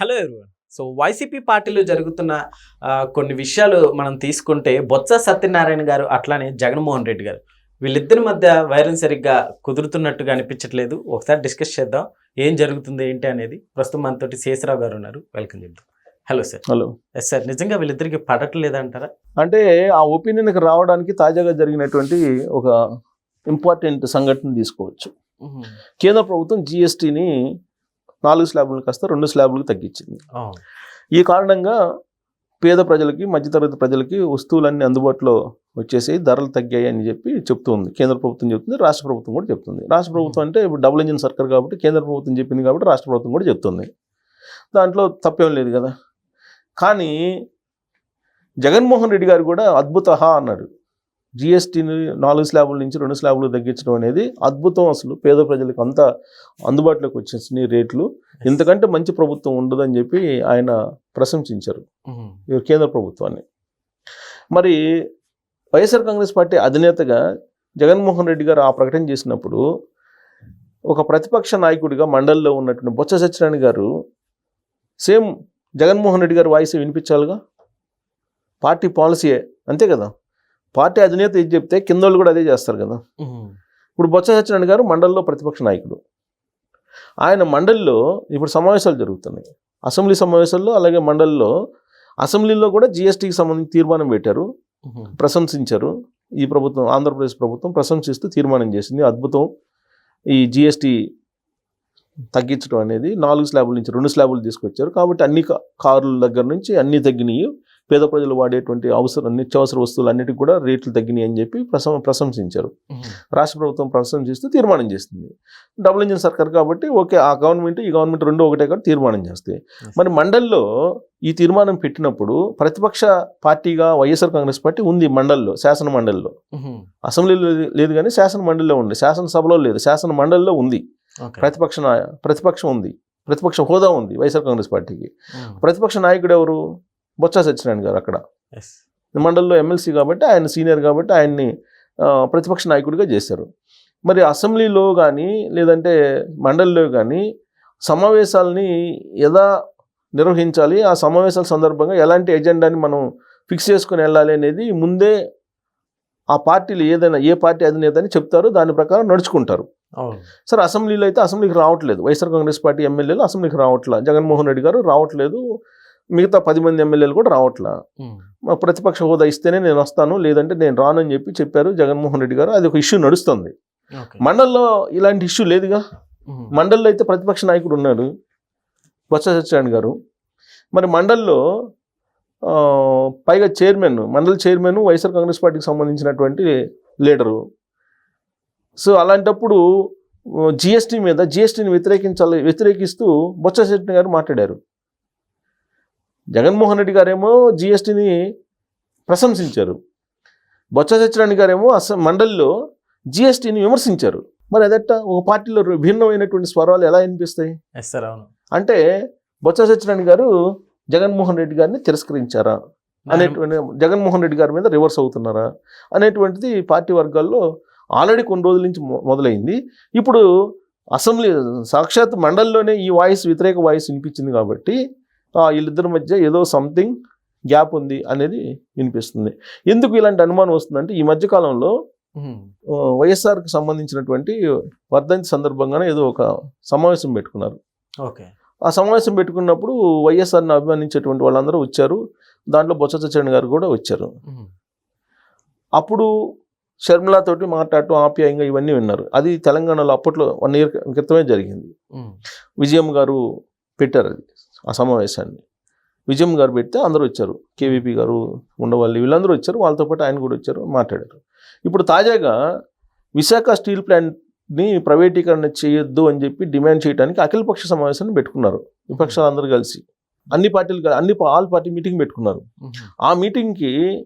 Hello everyone. So YCP పార్టీలో జరుగుతున్న కొన్ని విషయాలు మనం తీసుకుంటే బొత్స సత్యనారాయణ గారు అట్లానే జగన్మోహన్ రెడ్డి గారు. వీళ్ళిద్దరి మధ్య వైరం సరిగ్గా కుదురుతున్నట్టుగా అనిపించట్లేదు. ఒకసారి డిస్కస్ చేద్దాం. ఏం జరుగుతుంది ఏంటి అనేది. ప్రస్తుతం మనతోటి శేషరావు గారు ఉన్నారు. వెల్కమ్ చెప్తాం hello sir. Hello. Yes sir నిజంగా వీళ్ళిద్దరికి పడట్లేదంటారా? అంటే ఆ ఒపీనియన్కి రావడానికి తాజాగా జరిగినటువంటి ఒక ఇంపార్టెంట్ సంఘటన తీసుకోవచ్చు. కేంద్ర ప్రభుత్వం జిఎస్టీని నాలుగు స్లాబులు కాస్త రెండు స్లాబులకు తగ్గించింది. ఈ కారణంగా పేద ప్రజలకి మధ్యతరగతి ప్రజలకి వస్తువులన్నీ అందుబాటులో వచ్చేసి ధరలు తగ్గాయి అని చెప్పి చెప్తుంది కేంద్ర ప్రభుత్వం చెప్తుంది రాష్ట్ర ప్రభుత్వం కూడా చెప్తుంది. రాష్ట్ర ప్రభుత్వం అంటే ఇప్పుడు డబుల్ ఇంజిన్ సర్కార్ కాబట్టి కేంద్ర ప్రభుత్వం చెప్పింది కాబట్టి రాష్ట్ర ప్రభుత్వం కూడా చెప్తుంది. దాంట్లో తప్పేం లేదు కదా. కానీ జగన్మోహన్ రెడ్డి గారు కూడా అద్భుత అన్నాడు. జిఎస్టీని నాలుగు స్లాబుల నుంచి రెండు స్లాబులు తగ్గించడం అనేది అద్భుతం అసలు. పేద ప్రజలకు అంతా అందుబాటులోకి వచ్చేసినాయి రేట్లు. ఇంతకంటే మంచి ప్రభుత్వం ఉండదని చెప్పి ఆయన ప్రశంసించారు. కేంద్ర ప్రభుత్వాన్ని. మరి వైఎస్ఆర్ కాంగ్రెస్ పార్టీ అధినేతగా జగన్మోహన్ రెడ్డి గారు ఆ ప్రకటన చేసినప్పుడు ఒక ప్రతిపక్ష నాయకుడిగా మండలిలో ఉన్నటువంటి బొత్స సత్యనారాయణ గారు సేమ్ జగన్మోహన్ రెడ్డి గారి వాయిస్ వినిపించాలిగా? పార్టీ పాలసీయే అంతే కదా? పార్టీ అధినేత ఏది చెప్తే కింద వాళ్ళు కూడా అదే చేస్తారు కదా. ఇప్పుడు బొత్స సత్యనారాయణ గారు మండలిలో ప్రతిపక్ష నాయకుడు. ఆయన మండలిలో ఇప్పుడు సమావేశాలు జరుగుతున్నాయి. అసెంబ్లీ సమావేశాల్లో అలాగే మండలిలో అసెంబ్లీలో కూడా జిఎస్టీకి సంబంధించి తీర్మానం పెట్టారు. ప్రశంసించారు. ఈ ప్రభుత్వం ఆంధ్రప్రదేశ్ ప్రభుత్వం ప్రశంసిస్తూ తీర్మానం చేసింది. అద్భుతం. ఈ జిఎస్టీ తగ్గించడం అనేది నాలుగు స్లాబుల నుంచి రెండు స్లాబులు తీసుకొచ్చారు. కాబట్టి అన్ని కార్ల దగ్గర నుంచి అన్ని తగ్గినాయి. పేద ప్రజలు వాడేటువంటి అవసరం నిత్యావసర వస్తువులు అన్నిటికి కూడా రేట్లు తగ్గినాయి అని చెప్పి ప్రశం ప్రశంసించారు. రాష్ట్ర ప్రభుత్వం ప్రశంసిస్తూ తీర్మానం చేస్తుంది డబుల్ ఇంజిన్ సర్కార్ కాబట్టి ఓకే ఆ గవర్నమెంట్ ఈ గవర్నమెంట్ రెండు ఒకటే కాబట్టి తీర్మానం చేస్తాయి మరి మండల్లో ఈ తీర్మానం పెట్టినప్పుడు ప్రతిపక్ష పార్టీగా వైఎస్ఆర్ కాంగ్రెస్ పార్టీ ఉంది మండల్లో శాసన మండలిలో. అసెంబ్లీలో లేదు- కానీ శాసన మండలిలో ఉంది శాసనసభలో లేదు శాసన మండలిలో ఉంది. ప్రతిపక్ష నాయ ప్రతిపక్షం ఉంది ప్రతిపక్ష హోదా ఉంది వైఎస్ఆర్ కాంగ్రెస్ పార్టీకి. ప్రతిపక్ష నాయకుడు ఎవరు బొత్స సత్యనారాయణ గారు అక్కడ. మండలిలో ఎమ్మెల్సీ కాబట్టి ఆయన సీనియర్ కాబట్టి ఆయన్ని ప్రతిపక్ష నాయకుడిగా చేశారు. మరి అసెంబ్లీలో కానీ లేదంటే మండలిలో కానీ సమావేశాలని ఎలా నిర్వహించాలి ఆ సమావేశాల సందర్భంగా ఎలాంటి ఎజెండాని మనం ఫిక్స్ చేసుకుని వెళ్ళాలి అనేది ముందే ఆ పార్టీలు ఏదైనా ఏ పార్టీ అధినేత అని చెప్తారు దాని ప్రకారం నడుచుకుంటారు. సరే అసెంబ్లీలో అయితే అసెంబ్లీకి రావట్లేదు. వైఎస్ఆర్ కాంగ్రెస్ పార్టీ ఎమ్మెల్యేలు అసెంబ్లీకి రావట్లేదు జగన్మోహన్ రెడ్డి గారు రావట్లేదు. మిగతా పది మంది ఎమ్మెల్యేలు కూడా రావట్లా. ప్రతిపక్ష హోదా ఇస్తేనే నేను వస్తాను లేదంటే నేను రానని చెప్పి చెప్పారు జగన్మోహన్ రెడ్డి గారు. అది ఒక ఇష్యూ నడుస్తుంది. మండల్లో ఇలాంటి ఇష్యూ లేదుగా. మండల్లో అయితే ప్రతిపక్ష నాయకుడు ఉన్నాడు బొత్స సత్యనారాయణ గారు. మరి మండల్లో పైగా chairman mandal chairman YSR Congress పార్టీకి సంబంధించినటువంటి లీడరు. సో అలాంటప్పుడు జిఎస్టీ మీద జిఎస్టీని వ్యతిరేకించాలి వ్యతిరేకిస్తూ బొత్స సత్యనారాయణ గారు మాట్లాడారు. జగన్మోహన్ రెడ్డి గారేమో జిఎస్టీని ప్రశంసించారు. బొత్స సత్యనారాయణ గారేమో అస మండలిలో జిఎస్టీని విమర్శించారు. మరి అదట్ట? ఒక పార్టీలో భిన్నమైనటువంటి స్వరాలు ఎలా వినిపిస్తాయి? అవును. అంటే బొత్స సత్యనారాయణ గారు జగన్మోహన్ రెడ్డి గారిని తిరస్కరించారా? అనేటువంటి జగన్మోహన్ రెడ్డి గారి మీద రివర్స్ అవుతున్నారా? అనేటువంటిది పార్టీ వర్గాల్లో ఆల్రెడీ కొన్ని రోజుల నుంచి మొ- మొదలైంది. ఇప్పుడు అసెంబ్లీ సాక్షాత్ మండలిలోనే ఈ వాయిస్ వ్యతిరేక వాయిస్ వినిపించింది కాబట్టి వీళ్ళిద్దరి మధ్య ఏదో సంథింగ్ గ్యాప్ ఉంది అనేది వినిపిస్తుంది. ఎందుకు ఇలాంటి అనుమానం వస్తుందంటే ఈ మధ్య కాలంలో ఉహు. ఆ, వైఎస్ఆర్కి సంబంధించినటువంటి వర్ధంతి సందర్భంగానే ఏదో ఒక సమావేశం పెట్టుకున్నారు. ఓకే. ఆ సమావేశం పెట్టుకున్నప్పుడు వైఎస్ఆర్ని అభిమానించేటువంటి వాళ్ళందరూ వచ్చారు. దాంట్లో బొత్స సత్యనారాయణ గారు కూడా వచ్చారు. అప్పుడు షర్మిలాతోటి మాట్లాడటం ఆప్యాయంగా ఇవన్నీ విన్నారు. అది తెలంగాణలో అప్పట్లో వన్ ఇయర్ క్రితమే జరిగింది. విజయం గారు పెట్టారు అది. ఆ సమావేశాన్ని. విజయం గారు పెడితే అందరూ వచ్చారు. కేవీపీ గారు ఉండవల్లి వీళ్ళందరూ వచ్చారు. వాళ్ళతో పాటు ఆయన కూడా వచ్చారు మాట్లాడారు. ఇప్పుడు తాజాగా విశాఖ స్టీల్ ప్లాంట్ని ప్రైవేటీకరణ చేయొద్దు అని చెప్పి డిమాండ్ చేయడానికి అఖిలపక్ష సమావేశాన్ని పెట్టుకున్నారు. విపక్షాలందరూ కలిసి. అన్ని పార్టీలు అన్ని ఆల్ పార్టీ మీటింగ్ పెట్టుకున్నారు. ఆ మీటింగ్కి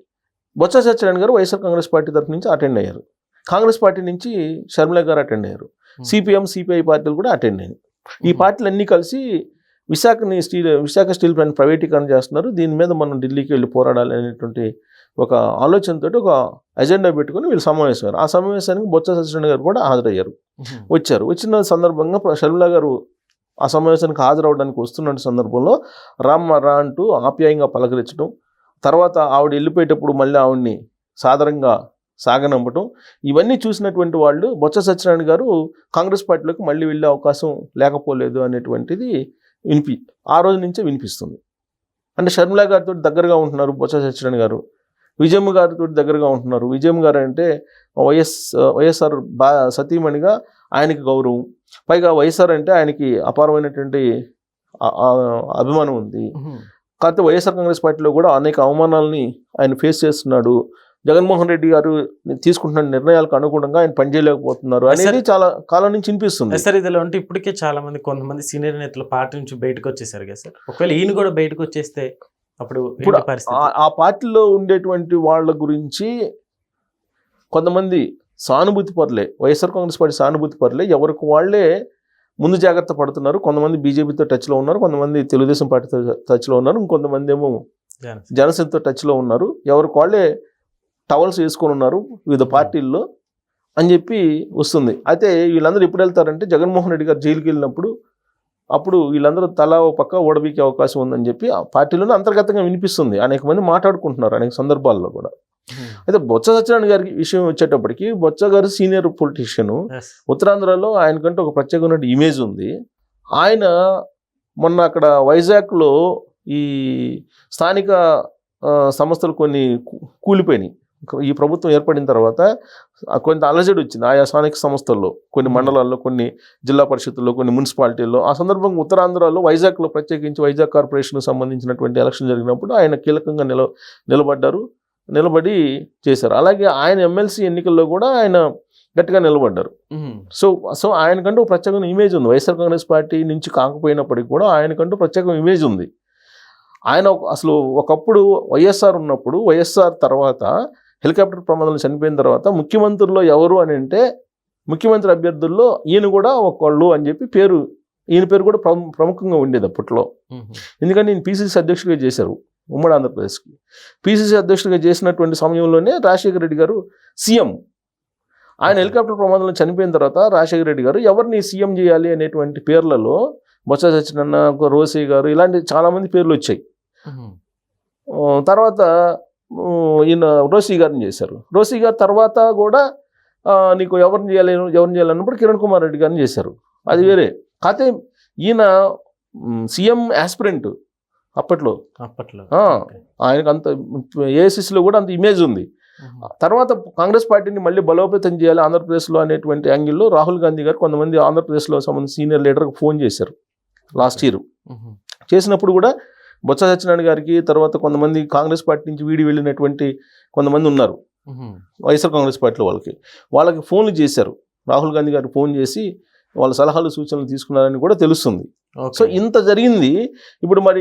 బొత్స సత్యనారాయణ గారు వైఎస్ఆర్ కాంగ్రెస్ పార్టీ తరఫు నుంచి అటెండ్ అయ్యారు. కాంగ్రెస్ పార్టీ నుంచి షర్మిల గారు అటెండ్ అయ్యారు. సిపిఎం సిపిఐ పార్టీలు కూడా అటెండ్ అయ్యాయి ఈ. పార్టీలు అన్నీ కలిసి విశాఖని స్టీల్ విశాఖ స్టీల్ ప్లాంట్ ప్రైవేటీకరణ చేస్తున్నారు. దీని మీద మనం ఢిల్లీకి వెళ్ళి పోరాడాలి అనేటువంటి ఒక ఆలోచనతో ఒక ఎజెండా పెట్టుకొని వీళ్ళు సమావేశం ఆ సమావేశానికి బొత్స సత్యనారాయణ గారు కూడా హాజరయ్యారు. వచ్చారు. వచ్చిన సందర్భంగా షర్మిల గారు ఆ సమావేశానికి హాజరవడానికి వస్తున్న సందర్భంలో రామ్మ రా అంటూ ఆప్యాయంగా పలకరించడం తర్వాత ఆవిడ వెళ్ళిపోయేటప్పుడు మళ్ళీ ఆవిడ్ని సాదరంగా సాగనంపటం ఇవన్నీ చూసినటువంటి వాళ్ళు బొత్స సత్యనారాయణ గారు కాంగ్రెస్ పార్టీలోకి మళ్ళీ వెళ్ళే అవకాశం లేకపోలేదు అనేటువంటిది వినిపి ఆ రోజు నుంచే వినిపిస్తుంది. అంటే షర్మిల గారితో దగ్గరగా ఉంటున్నారు బొత్స సత్యనారాయణ గారు. విజయమ్మ గారితో దగ్గరగా ఉంటున్నారు. విజయమ్మ గారు అంటే వైఎస్ వైఎస్ఆర్ బా సతీమణిగా ఆయనకి గౌరవం. పైగా వైఎస్ఆర్ అంటే ఆయనకి అపారమైనటువంటి అభిమానం ఉంది. కాకపోతే వైఎస్ఆర్ కాంగ్రెస్ పార్టీలో కూడా అనేక అవమానాలని ఆయన ఫేస్ చేస్తున్నాడు. జగన్మోహన్ రెడ్డి గారు తీసుకుంటున్న నిర్ణయాలకు అనుగుణంగా ఆయన పనిచేయలేకపోతున్నారు అనేది చాలా కాలం నుంచి వినిపిస్తుంది. సార్ ఇదిలో అంటే ఇప్పటికే చాలా మంది కొంతమంది సీనియర్ నేతలు పార్టీ నుంచి బయటకు వచ్చేసారు కదా సార్. ఒకవేళ ఈయన కూడా బయటకు వచ్చేస్తే అప్పుడు ఇప్పుడు ఆ- పార్టీలో ఉండేటువంటి వాళ్ళ గురించి కొంతమంది సానుభూతి పరులే వైఎస్ఆర్ కాంగ్రెస్ పార్టీ సానుభూతి పరులే. ఎవరికి వాళ్ళే ముందు జాగ్రత్త పడుతున్నారు. కొంతమంది బీజేపీతో టచ్లో ఉన్నారు కొంతమంది తెలుగుదేశం పార్టీతో టచ్లో ఉన్నారు ఇంకొంతమంది ఏమో జన- జనసేనతో టచ్లో ఉన్నారు. ఎవరికి వాళ్ళే టవల్స్ వేసుకొని ఉన్నారు వివిధ పార్టీల్లో అని చెప్పి వస్తుంది. అయితే వీళ్ళందరూ ఎప్పుడు వెళ్తారంటే జగన్మోహన్ రెడ్డి గారు జైలుకి వెళ్ళినప్పుడు అప్పుడు వీళ్ళందరూ తలా ఓ పక్క ఓడబీకే అవకాశం ఉందని చెప్పి ఆ పార్టీలోనే అంతర్గతంగా వినిపిస్తుంది. అనేక మంది మాట్లాడుకుంటున్నారు అనేక సందర్భాల్లో కూడా. అయితే బొత్స సత్యనారాయణ గారికి విషయం వచ్చేటప్పటికి బొత్స గారు సీనియర్ పొలిటీషియన్. ఉత్తరాంధ్రలో ఆయనకంటే ఒక ప్రత్యేకమైన ఇమేజ్ ఉంది. ఆయన మొన్న అక్కడ వైజాగ్లో ఈ స్థానిక సంస్థలు కొన్ని కూలిపోయినాయి. ఈ ప్రభుత్వం ఏర్పడిన తర్వాత కొంత అలజడి వచ్చింది ఆయా స్థానిక సంస్థల్లో కొన్ని మండలాల్లో కొన్ని జిల్లా పరిషత్తుల్లో కొన్ని మున్సిపాలిటీల్లో. ఆ సందర్భంగా ఉత్తరాంధ్రలో వైజాగ్లో ప్రత్యేకించి వైజాగ్ కార్పొరేషన్కి సంబంధించినటువంటి ఎలక్షన్ జరిగినప్పుడు ఆయన కీలకంగా నిల నిలబడ్డారు నిలబడి చేశారు. అలాగే ఆయన ఎమ్మెల్సీ ఎన్నికల్లో కూడా ఆయన గట్టిగా నిలబడ్డారు. సో సో ఆయనకంటూ ఒక ప్రత్యేకమైన ఇమేజ్ ఉంది. వైఎస్ఆర్ కాంగ్రెస్ పార్టీ నుంచి కాకపోయినప్పటికీ కూడా ఆయనకంటూ ప్రత్యేక ఇమేజ్ ఉంది. ఆయన అసలు ఒకప్పుడు వైఎస్ఆర్ ఉన్నప్పుడు వైఎస్ఆర్ తర్వాత హెలికాప్టర్ ప్రమాదంలో చనిపోయిన తర్వాత ముఖ్యమంత్రుల్లో ఎవరు అని అంటే ముఖ్యమంత్రి అభ్యర్థుల్లో ఈయన కూడా ఒకళ్ళు అని చెప్పి పేరు ఈయన పేరు కూడా ప్రము- ప్రముఖంగా ఉండేది అప్పట్లో. ఎందుకంటే నేను పీసీసీ అధ్యక్షుడిగా చేశారు ఉమ్మడి ఆంధ్రప్రదేశ్కి. పీసీసీ అధ్యక్షుడిగా చేసినటువంటి సమయంలోనే రాజశేఖర రెడ్డి గారు సీఎం. ఆయన. హెలికాప్టర్ ప్రమాదంలో చనిపోయిన తర్వాత రాజశేఖర రెడ్డి గారు ఎవరిని సీఎం చేయాలి అనేటువంటి పేర్లలో బొత్స సత్యనన్న రోసే గారు ఇలాంటి చాలామంది పేర్లు వచ్చాయి. తర్వాత ఈయన రోసీ గారిని చేశారు. రోసీ గారు తర్వాత కూడా నీకు ఎవరిని చేయాలి ఎవరిని చేయాలన్నప్పుడు కిరణ్ కుమార్ రెడ్డి గారిని చేశారు. అది వేరే. కాకపోతే ఈయన సీఎం ఆస్పిరెంట్ అప్పట్లో. అప్పట్లో. ఆయనకు అంత ఏఎస్ఎస్లో కూడా అంత ఇమేజ్ ఉంది. తర్వాత కాంగ్రెస్ పార్టీని మళ్ళీ బలోపేతం చేయాలి ఆంధ్రప్రదేశ్లో అనేటువంటి యాంగిల్లో రాహుల్ గాంధీ గారు కొంతమంది ఆంధ్రప్రదేశ్లో సంబంధించిన సీనియర్ లీడర్కి ఫోన్ చేశారు లాస్ట్ ఇయర్. చేసినప్పుడు కూడా బొత్స సత్యనారాయణ గారికి తర్వాత కొంతమంది కాంగ్రెస్ పార్టీ నుంచి వీడి వెళ్ళినటువంటి కొంతమంది ఉన్నారు. వైఎస్ఆర్ కాంగ్రెస్ పార్టీలో వాళ్ళకి. వాళ్ళకి ఫోన్లు చేశారు. రాహుల్ గాంధీ గారికి ఫోన్ చేసి వాళ్ళ సలహాలు సూచనలు తీసుకున్నారని కూడా తెలుస్తుంది. సో ఇంత జరిగింది. ఇప్పుడు మరి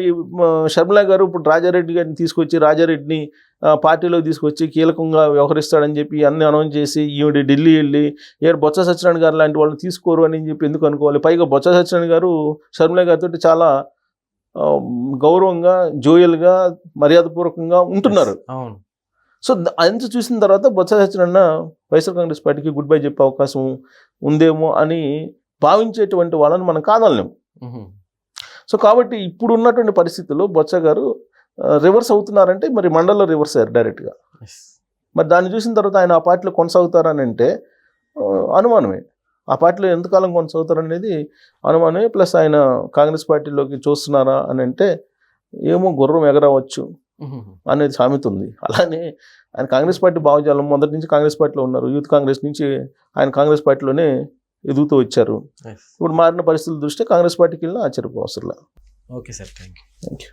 షర్మిల గారు ఇప్పుడు రాజారెడ్డి గారిని తీసుకొచ్చి రాజారెడ్డిని పార్టీలోకి తీసుకొచ్చి కీలకంగా వ్యవహరిస్తాడని చెప్పి అన్ని అనౌన్స్ చేసి ఈవిడ ఢిల్లీ వెళ్ళి ఏ బొత్స సత్యనారాయణ గారు లాంటి వాళ్ళని తీసుకోరు అని చెప్పి ఎందుకు అనుకోవాలి? పైగా బొత్స సత్యనారాయణ గారు షర్మిల గారితో చాలా గౌరవంగా జోయల్గా మర్యాదపూర్వకంగా ఉంటున్నారు. అవును. సో అంత చూసిన తర్వాత బొత్స సత్యనారాయణ వైఎస్ఆర్ కాంగ్రెస్ పార్టీకి గుడ్ బై చెప్పే అవకాశం ఉందేమో అని భావించేటువంటి వాళ్ళని మనం కాదనలేము మ్మ్. సో కాబట్టి ఇప్పుడు ఉన్నటువంటి పరిస్థితుల్లో బొత్స గారు రివర్స్ అవుతున్నారంటే మరి మండల్లో రివర్స్ అయ్యారు డైరెక్ట్గా. మరి దాన్ని చూసిన తర్వాత ఆయన ఆ పార్టీలో కొనసాగుతారని అంటే అనుమానమే. ఆ పార్టీలో ఎంతకాలం కొనసాగుతారనేది అనుమానమే. ప్లస్ ఆయన కాంగ్రెస్ పార్టీలోకి చూస్తున్నారా అని అంటే ఏమో గుర్రం ఎగరవచ్చు. అనేది సామెత ఉంది అలానే ఆయన కాంగ్రెస్ పార్టీ భావజాలం మొదటి నుంచి కాంగ్రెస్ పార్టీలో ఉన్నారు. యూత్ కాంగ్రెస్ నుంచి ఆయన కాంగ్రెస్ పార్టీలోనే ఎదుగుతూ వచ్చారు. ఇప్పుడు మారిన పరిస్థితుల దృష్ట్యా కాంగ్రెస్ పార్టీకి వెళ్ళినా ఆశ్చర్యపోవసరం okay sir thank you thank you